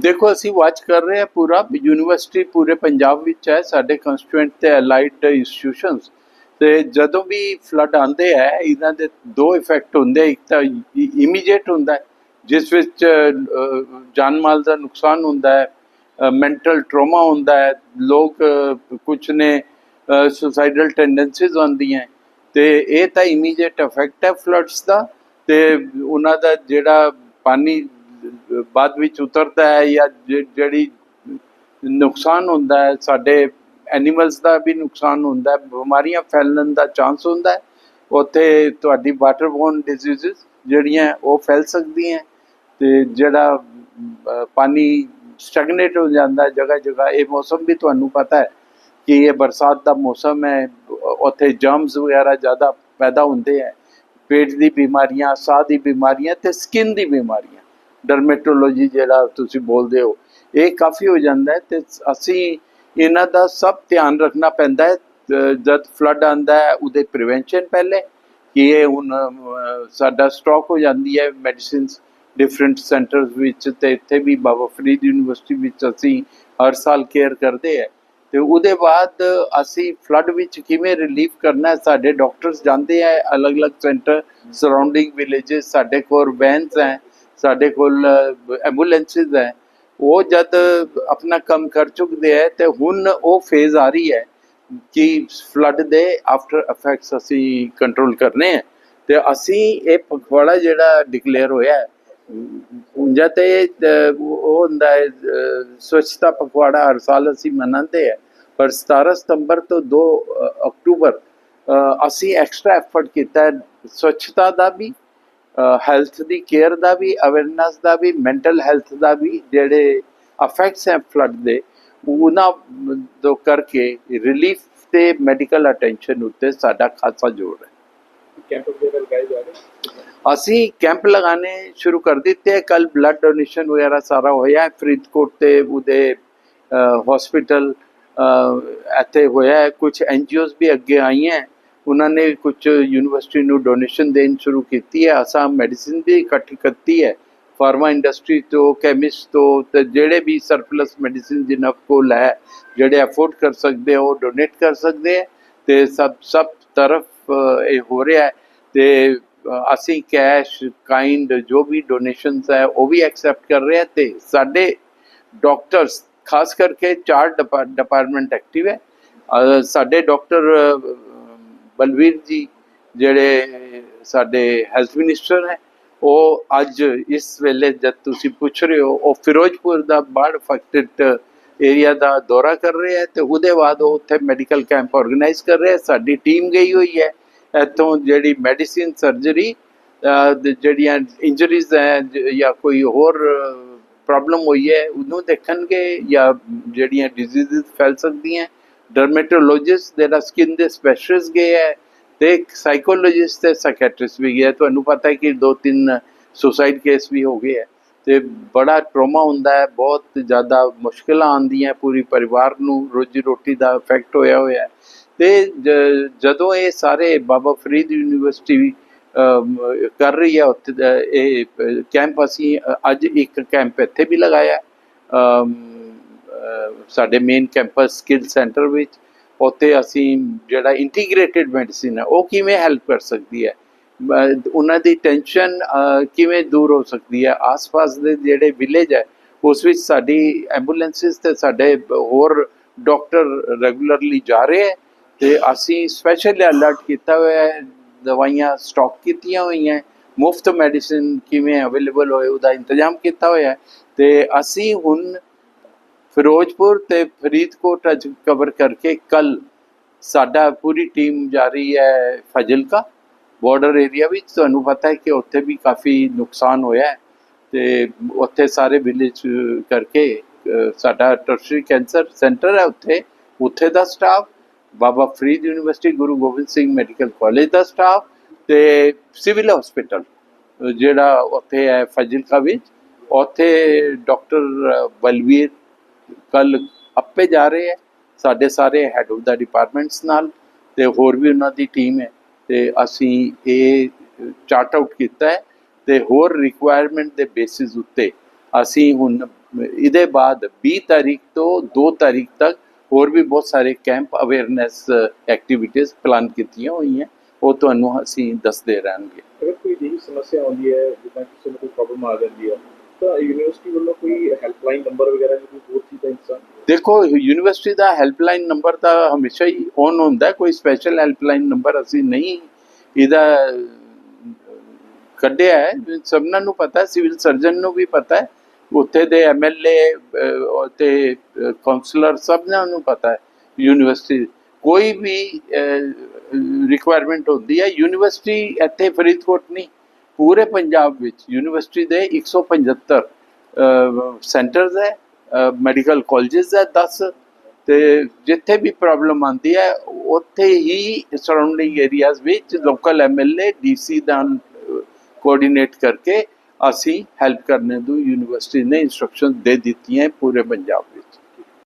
ਦੇਖੋ, ਅਸੀਂ ਵਾਚ ਕਰ ਰਹੇ ਹਾਂ ਪੂਰਾ। ਯੂਨੀਵਰਸਿਟੀ ਪੂਰੇ ਪੰਜਾਬ ਵਿੱਚ ਹੈ, ਸਾਡੇ ਕੰਸਟੀਟੂਐਂਟ ਤੇ ਅਲਾਈਡ ਇੰਸਟੀਟਿਊਸ਼ਨਸ ਤੇ ਜਦੋਂ ਵੀ ਫਲੱਡ ਆਉਂਦੇ ਹੈ ਇਹਨਾਂ ਦੇ ਦੋ ਇਫੈਕਟ ਹੁੰਦੇ ਇੱਕ ਤਾਂ ਇਮੀਡੀਏਟ ਹੁੰਦਾ ਹੈ, ਜਿਸ ਵਿੱਚ ਜਾਨ ਮਾਲ ਦਾ ਨੁਕਸਾਨ ਹੁੰਦਾ ਹੈ ਮੈਂਟਲ ਟਰੋਮਾ ਹੁੰਦਾ ਹੈ। ਲੋਕ ਕੁਝ ਨੇ ਸੁਸਾਈਡਲ ਟੈਂਡੈਂਸੀਜ਼ ਆਉਂਦੀਆਂ ਤੇ ਇਹ ਤਾਂ ਇਮੀਡੀਏਟ ਇਫੈਕਟ ਹੈ ਫਲੱਡਸ ਦਾ। ਤੇ ਉਹਨਾਂ ਦਾ ਜਿਹੜਾ ਪਾਣੀ ਬਾਅਦ ਵਿੱਚ ਉਤਰਦਾ ਹੈ ਜਾਂ ਜਿਹੜੀ ਨੁਕਸਾਨ ਹੁੰਦਾ ਹੈ, ਸਾਡੇ ਐਨੀਮਲਸ ਦਾ ਵੀ ਨੁਕਸਾਨ ਹੁੰਦਾ ਹੈ, ਬਿਮਾਰੀਆਂ ਫੈਲਣ ਦਾ ਚਾਂਸ ਹੁੰਦਾ ਹੈ, ਉੱਥੇ ਤੁਹਾਡੀ ਵਾਟਰਬੋਰਨ ਡਿਜ਼ੀਜ਼ਸ ਜਿਹੜੀਆਂ ਉਹ ਫੈਲ ਸਕਦੀਆਂ ਤੇ ਜਿਹੜਾ ਪਾਣੀ ਸਟੈਗਨੇਟ ਹੋ ਜਾਂਦਾ ਜਗ੍ਹਾ ਜਗ੍ਹਾ ਇਹ ਮੌਸਮ ਵੀ ਤੁਹਾਨੂੰ ਪਤਾ ਹੈ ਕਿ ਇਹ ਬਰਸਾਤ ਦਾ ਮੌਸਮ ਹੈ, ਉੱਥੇ ਜਰਮਸ ਵਗੈਰਾ ਜ਼ਿਆਦਾ ਪੈਦਾ ਹੁੰਦੇ ਹੈ, ਪੇਟ ਦੀ ਬਿਮਾਰੀਆਂ, ਸਾਹ ਦੀ ਬਿਮਾਰੀਆਂ ਤੇ ਸਕਿਨ ਦੀ ਬਿਮਾਰੀਆਂ। ਡਰਮੇਟੋਲੋਜੀ ਜਿਹੜਾ ਤੁਸੀਂ ਬੋਲਦੇ ਹੋ, ਇਹ ਕਾਫੀ ਹੋ ਜਾਂਦਾ ਹੈ ਤੇ ਅਸੀਂ ਇਹਨਾਂ ਦਾ ਸਭ ਧਿਆਨ ਰੱਖਣਾ ਪੈਂਦਾ ਹੈ। ਜਦ ਫਲੱਡ ਆਂਦਾ ਹੈ, ਉਹਦੇ ਪ੍ਰੀਵੈਂਸ਼ਨ ਪਹਿਲੇ, ਕਿ ਇਹ ਹੁਣ ਸਾਡਾ ਸਟਾਕ ਹੋ ਜਾਂਦੀ ਹੈ ਮੈਡੀਸਿਨਸ ਡਿਫਰੈਂਟ ਸੈਂਟਰਸ ਵਿੱਚ ਤੇ ਇੱਥੇ ਵੀ ਬਾਬਾ ਫਰੀਦ ਯੂਨੀਵਰਸਿਟੀ ਵਿੱਚ ਅਸੀਂ ਹਰ ਸਾਲ ਕੇਅਰ ਕਰਦੇ ਹੈ। ਤੇ ਉਹਦੇ ਬਾਅਦ ਅਸੀਂ ਫਲੱਡ ਵਿੱਚ ਕਿਵੇਂ ਰਿਲੀਫ ਕਰਨਾ ਸਾਡੇ ਡਾਕਟਰਸ ਜਾਂਦੇ ਹੈ, ਅਲੱਗ-ਅਲੱਗ ਸੈਂਟਰ ਸਰਾਊਂਡਿੰਗ ਵਿਲੇजेस ਸਾਡੇ ਕੋਲ ਵੈਨਸ ਹੈ। ਸਾਡੇ ਕੋਲ ਐਂਬੂਲੈਂਸਸ ਹੈ। ਉਹ ਜਦ ਆਪਣਾ ਕੰਮ ਕਰ ਚੁੱਕਦੇ ਹੈ, ਤੇ ਹੁਣ ਉਹ ਫੇਜ਼ ਆ ਰਹੀ ਹੈ ਕਿ ਫਲੱਡ ਦੇ ਆਫਟਰ ਇਫੈਕਟਸ ਅਸੀਂ ਕੰਟਰੋਲ ਕਰਨੇ ਹੈ। ਤੇ ਅਸੀਂ ਇਹ ਪਖਵਾੜਾ ਜਿਹੜਾ ਡਿਕਲੇਅਰ ਹੋਇਆ ਹੈ ਉਂਝਾ ਤੇ ਉਹ ਹੁੰਦਾ ਹੈ ਸਵੱਛਤਾ ਪਖਵਾੜਾ ਹਰ ਸਾਲ ਅਸੀਂ ਮਨਾਉਂਦੇ ਹੈ। ਪਰ 17 ਸਤੰਬਰ ਤੋਂ 2 ਅਕਤੂਬਰ ਅਸੀਂ ਐਕਸਟਰਾ ਐਫਰਟ ਕੀਤਾ ਸਵੱਛਤਾ ਦਾ ਵੀ ਹੈਲਥ ਦੀ ਕੇਅਰ ਦਾ ਵੀ ਅਵੇਅਰਨੈਸ ਦਾ ਵੀ ਮੈਂਟਲ ਹੈਲਥ ਦਾ ਵੀ ਜਿਹੜੇ ਅਫੈਕਟਸ ਹੈ ਫਲੱਡ ਦੇ ਉਹਨਾਂ ਤੋਂ ਕਰਕੇ ਰਿਲੀਫ ਤੇ ਮੈਡੀਕਲ ਅਟੈਂਸ਼ਨ ਉੱਤੇ ਸਾਡਾ ਖਾਸਾ ਜ਼ੋਰ ਹੈ। ਕੈਂਪ ਵਗੈਰਾ ਲਗਾਏ ਜਾ ਰਹੇ? ਅਸੀਂ ਕੈਂਪ ਲਗਾਣੇ ਸ਼ੁਰੂ ਕਰ ਦਿੱਤੇ। ਕੱਲ ਬਲੱਡ ਡੋਨੇਸ਼ਨ ਵਗੈਰਾ ਸਾਰਾ ਹੋਇਆ। ਹੈ ਫਰੀਦਕੋਟ ਤੇ ਉਹਦੇ ਹਸਪੀਟਲ ਇੱਥੇ ਹੋਇਆ। ਹੈ ਕੁਝ ਐਨਜੀਓਜ਼ ਵੀ ਅੱਗੇ ਆਈਆਂ। ਉਹਨਾਂ ਨੇ ਕੁਝ ਯੂਨੀਵਰਸਿਟੀ ਨੂੰ ਡੋਨੇਸ਼ਨ ਦੇਣ ਸ਼ੁਰੂ ਕੀਤੀ ਹੈ। ਅਸਾਂ ਮੈਡੀਸਿਨ ਵੀ ਇਕੱਠੀ ਕੀਤੀ ਹੈ। ਫਾਰਮਾ ਇੰਡਸਟਰੀ ਤੋਂ ਕੈਮਿਸਟ ਤੋਂ ਤੇ ਜਿਹੜੇ ਵੀ ਸਰਪਲਸ ਮੈਡੀਸਿਨ ਜਿਨ੍ਹਾਂ ਕੋਲ ਹੈ, ਜਿਹੜੇ ਅਫੋਰਡ ਕਰ ਸਕਦੇ ਹੋ ਡੋਨੇਟ ਕਰ ਸਕਦੇ ਹੈ ਤੇ ਸਭ ਸਭ ਤਰਫ ਇਹ ਹੋ ਰਿਹਾ ਹੈ। ਤੇ ਅਸੀਂ ਕੈਸ਼ ਕਾਈਂਡ ਜੋ ਵੀ ਡੋਨੇਸ਼ਨਸ ਹੈ, ਉਹ ਵੀ ਐਕਸੈਪਟ ਕਰ ਰਹੇ ਹਾਂ ਤੇ ਸਾਡੇ ਡਾਕਟਰਸ ਖਾਸ ਕਰਕੇ ਚਾਰ ਡਿਪਾਰਟਮੈਂਟ ਐਕਟਿਵ ਹੈ। ਸਾਡੇ ਡਾਕਟਰ ਬਲਵੀਰ ਜੀ ਜਿਹੜੇ ਸਾਡੇ ਹੈਲਥ ਮਿਨਿਸਟਰ ਹੈ, ਉਹ ਅੱਜ ਇਸ ਵੇਲੇ ਜਦ ਤੁਸੀਂ ਪੁੱਛ ਰਹੇ ਹੋ, ਉਹ ਫਿਰੋਜ਼ਪੁਰ ਦਾ ਬਾੜ ਅਫੈਕਟਡ ਏਰੀਆ ਦਾ ਦੌਰਾ ਕਰ ਰਹੇ ਹੈ ਤੇ ਉਹਦੇ ਬਾਅਦ ਉਹ ਉੱਥੇ ਮੈਡੀਕਲ ਕੈਂਪ ਆਰਗੇਨਾਈਜ਼ ਕਰ ਰਹੇ ਹੈ, ਸਾਡੀ ਟੀਮ ਗਈ ਹੋਈ ਹੈ। ਇੱਥੋਂ ਜਿਹੜੀ ਮੈਡੀਸਿਨ ਸਰਜਰੀ ਜਿਹੜੀਆਂ ਇੰਜਰੀਜ਼ ਹੈ, ਜਾਂ ਕੋਈ ਹੋਰ ਪ੍ਰੋਬਲਮ ਹੋਈ ਹੈ, ਉਹਨੂੰ ਦੇਖਣਗੇ ਜਾਂ ਜਿਹੜੀਆਂ ਡਿਜ਼ੀਜ਼ਸ ਫੈਲ ਸਕਦੀਆਂ ਡਰਮੇਟੋਲੋਜਿਸਟ ਜਿਹੜਾ ਸਕਿਨ ਦੇ ਸਪੈਸ਼ਲਿਸਟ ਗਏ ਹੈ ਤੇ ਸਾਈਕੋਲੋਜਿਸਟ ਤੇ ਸਾਈਕੈਟ੍ਰਿਸਟ ਵੀ ਗਿਆ ਤੁਹਾਨੂੰ ਪਤਾ ਹੈ ਕਿ ਦੋ ਤਿੰਨ ਸੁਸਾਈਡ ਕੇਸ ਵੀ ਹੋ ਗਏ ਹੈ ਤੇ ਬੜਾ ਟਰੋਮਾ ਹੁੰਦਾ ਹੈ ਬਹੁਤ ਜ਼ਿਆਦਾ ਮੁਸ਼ਕਿਲਾਂ ਆਉਂਦੀਆਂ ਪੂਰੀ ਪਰਿਵਾਰ ਨੂੰ ਰੋਜੀ ਰੋਟੀ ਦਾ ਇਫੈਕਟ ਹੋਇਆ ਹੋਇਆ ਹੈ ਤੇ ਜਦੋਂ ਇਹ ਸਾਰੇ ਬਾਬਾ ਫਰੀਦ ਯੂਨੀਵਰਸਿਟੀ ਕਰ ਰਹੀ ਹੈ ਉੱਥੇ ਦਾ ਇਹ ਕੈਂਪ ਅਸੀਂ ਅੱਜ ਇੱਕ ਕੈਂਪ ਇੱਥੇ ਵੀ ਲਗਾਇਆ ਸਾਡੇ ਮੇਨ ਕੈਂਪਸ ਸਕਿੱਲ ਸੈਂਟਰ ਵਿੱਚ, ਉੱਥੇ ਅਸੀਂ ਜਿਹੜਾ ਇੰਟੀਗ੍ਰੇਟਿਡ ਮੈਡੀਸਿਨ ਹੈ, ਉਹ ਕਿਵੇਂ ਹੈਲਪ ਕਰ ਸਕਦੀ ਹੈ? ਉਹਨਾਂ ਦੀ ਟੈਨਸ਼ਨ ਕਿਵੇਂ ਦੂਰ ਹੋ ਸਕਦੀ ਹੈ? ਆਸ-ਪਾਸ ਦੇ ਜਿਹੜੇ ਵਿਲੇਜ ਹੈ, ਉਸ ਵਿੱਚ ਸਾਡੀ ਐਂਬੂਲੈਂਸਿਸ ਤੇ ਸਾਡੇ ਹੋਰ ਡਾਕਟਰ ਰੈਗੂਲਰਲੀ ਜਾ ਰਹੇ ਹੈ ਤੇ ਅਸੀਂ ਸਪੈਸ਼ਲ ਅਲਰਟ ਕੀਤਾ ਹੋਇਆ ਹੈ, ਦਵਾਈਆਂ ਸਟਾਕ ਕੀਤੀਆਂ ਹੋਈਆਂ ਮੁਫਤ ਮੈਡੀਸਿਨ ਕਿਵੇਂ ਅਵੇਲੇਬਲ ਹੋਏ, ਉਹਦਾ ਇੰਤਜ਼ਾਮ ਕੀਤਾ ਹੋਇਆ ਹੈ ਤੇ ਅਸੀਂ ਹੁਣ ਫਿਰੋਜ਼ਪੁਰ ਤੇ ਫਰੀਦਕੋਟ ਅੱਜ ਕਵਰ ਕਰਕੇ ਕੱਲ ਸਾਡਾ ਪੂਰੀ ਟੀਮ ਜਾ ਰਹੀ ਹੈ ਫਜਿਲਕਾ ਬਾਰਡਰ ਏਰੀਆ ਵਿੱਚ। ਤੁਹਾਨੂੰ ਪਤਾ ਹੈ ਕਿ ਉੱਥੇ ਵੀ ਕਾਫੀ ਨੁਕਸਾਨ ਹੋਇਆ ਹੈ ਤੇ ਉੱਥੇ ਸਾਰੇ ਵਿਲੇਜ ਕਰਕੇ ਸਾਡਾ ਟਰਸ਼ਰੀ ਕੈਂਸਰ ਸੈਂਟਰ ਹੈ ਉੱਥੇ। ਉੱਥੇ ਦਾ staff Baba Farid university, Guru Gobind Singh medical college ਦਾ ਸਟਾਫ ਤੇ ਸਿਵਲ ਹਸਪੀਟਲ ਜਿਹੜਾ ਉੱਥੇ ਹੈ ਫਜ਼ਿਲਕਾ ਵਿੱਚ। ਉੱਥੇ ਡਾਕਟਰ ਬਲਵੀਰ ਕੱਲ ਆਪੇ ਜਾ ਰਹੇ ਹੈ, ਸਾਡੇ ਸਾਰੇ ਹੈਡ ਆਫ ਦਾ ਡਿਪਾਰਟਮੈਂਟਸ ਨਾਲ ਤੇ ਹੋਰ ਵੀ ਉਹਨਾਂ ਦੀ ਟੀਮ ਹੈ ਤੇ ਅਸੀਂ ਇਹ ਚਾਰਟ ਆਊਟ ਕੀਤਾ ਹੈ ਤੇ ਹੋਰ ਰਿਕੁਆਇਰਮੈਂਟ ਦੇ ਬੇਸਿਸ ਉੱਤੇ ਅਸੀਂ ਹੁਣ ਇਹਦੇ ਬਾਅਦ 20 ਤਾਰੀਖ ਤੋਂ 2 ਤਾਰੀਖ ਤੱਕ ਹੋਰ ਵੀ ਬਹੁਤ ਸਾਰੇ ਕੈਂਪ ਅਵੇਅਰਨੈਸ ਐਕਟੀਵਿਟੀਆਂ ਪਲਾਨ ਕੀਤੀਆਂ ਹੋਈਆਂ, ਉਹ ਤੁਹਾਨੂੰ ਅਸੀਂ ਦੱਸਦੇ ਰਹਾਂਗੇ। ਅਗਰ ਕੋਈ ਜਿਹੀ ਸਮੱਸਿਆ ਆਉਂਦੀ ਹੈ, ਜਿੱਦਾਂ ਕਿਸੇ ਨੂੰ ਕੋਈ ਪ੍ਰੋਬਲਮ ਆ ਜਾਂਦੀ ਹੈ ਤਾਂ ਯੂਨੀਵਰਸਿਟੀ ਵੱਲੋਂ ਕੋਈ ਹੈਲਪਲਾਈਨ ਨੰਬਰ ਵਗੈਰਾ ਜਾਂ ਕੋਈ ਹੋਰ ਚੀਜ਼ ਦਾ ਇੰਤਜ਼ਾਮ? ਦੇਖੋ ਯੂਨੀਵਰਸਿਟੀ ਦਾ ਹੈਲਪਲਾਈਨ ਨੰਬਰ ਤਾਂ ਹਮੇਸ਼ਾ ਹੀ ਔਨ ਹੁੰਦਾ ਕੋਈ ਸਪੈਸ਼ਲ ਹੈਲਪਲਾਈਨ ਨੰਬਰ ਅਸੀਂ ਨਹੀਂ ਇਹਦਾ ਕੱਢਿਆ ਹੈ। ਸਭਨਾਂ ਨੂੰ ਪਤਾ ਸਿਵਲ ਸਰਜਨ ਨੂੰ ਵੀ ਪਤਾ ਹੈ। ਉੱਥੇ ਦੇ ਐਮਐਲਏ ਤੇ ਕਾਉਂਸਲਰ ਸਭਨਾਂ ਨੂੰ ਪਤਾ ਹੈ। ਯੂਨੀਵਰਸਿਟੀ ਕੋਈ ਵੀ ਰਿਕੁਆਇਰਮੈਂਟ ਹੁੰਦੀ ਹੈ। ਯੂਨੀਵਰਸਿਟੀ ਇੱਥੇ ਫਰੀਦਕੋਟ ਨਹੀਂ। ਪੂਰੇ ਪੰਜਾਬ ਵਿੱਚ ਯੂਨੀਵਰਸਿਟੀ ਦੇ 175 ਸੈਂਟਰਸ ਹੈ ਮੈਡੀਕਲ ਕਾਲਜਸ ਹੈ 10 ਤੇ ਜਿੱਥੇ ਵੀ ਪ੍ਰੋਬਲਮ ਆਉਂਦੀ ਹੈ, ਉੱਥੇ ਹੀ ਸਰਾਊਂਡਿੰਗ ਏਰੀਆਜ਼ ਵਿੱਚ ਲੋਕਲ ਐਮਐਲਏ ਡੀਸੀ ਦਾ ਕੋਆਰਡੀਨੇਟ ਕਰਕੇ ਅਸੀਂ ਹੈਲਪ ਕਰਨੇ ਨੂੰ ਯੂਨੀਵਰਸਿਟੀ ਨੇ ਇਨਸਟਰਕਸ਼ਨ ਦੇ ਦਿੱਤੀਆਂ ਪੂਰੇ ਪੰਜਾਬ ਵਿੱਚ।